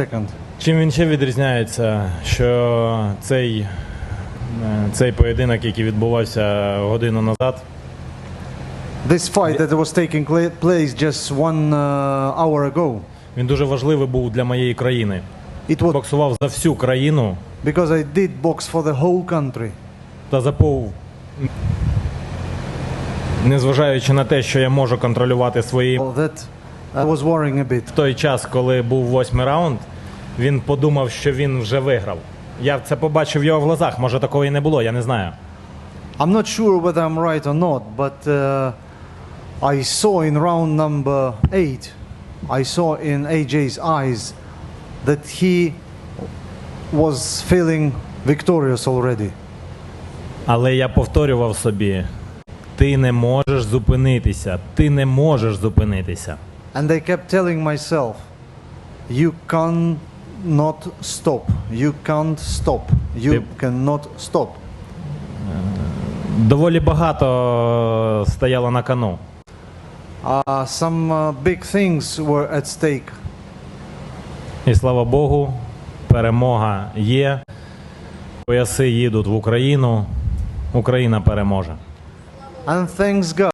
second. Чим він ще відрізняється, що цей, е, цей поєдинок, який відбувався годину назад, This fight that was taking place just one uh, hour ago, він дуже важливий був для моєї країни. it was Боксував за всю країну because I did box for the whole country. та запов. Незважаючи на те, що я можу контролювати свої that was worrying a bit. в той час, коли був восьмий раунд, він подумав, що він вже виграв. Я це побачив в його глазах. Може такого і не було, я не знаю. I'm not sure whether I'm right or not, but uh, I saw in round number eight, I saw in AJ's eyes that he was feeling victorious already. Але я повторював собі: ти не можеш зупинитися, ти не можеш зупинитися. And I kept telling myself, you can not stop. You can't stop. You cannot stop. Доволі багато стояло на кону. Uh, some uh, big things were at stake. І слава Богу, перемога є. Пояси їдуть в Україну. Україна переможе. And thanks God.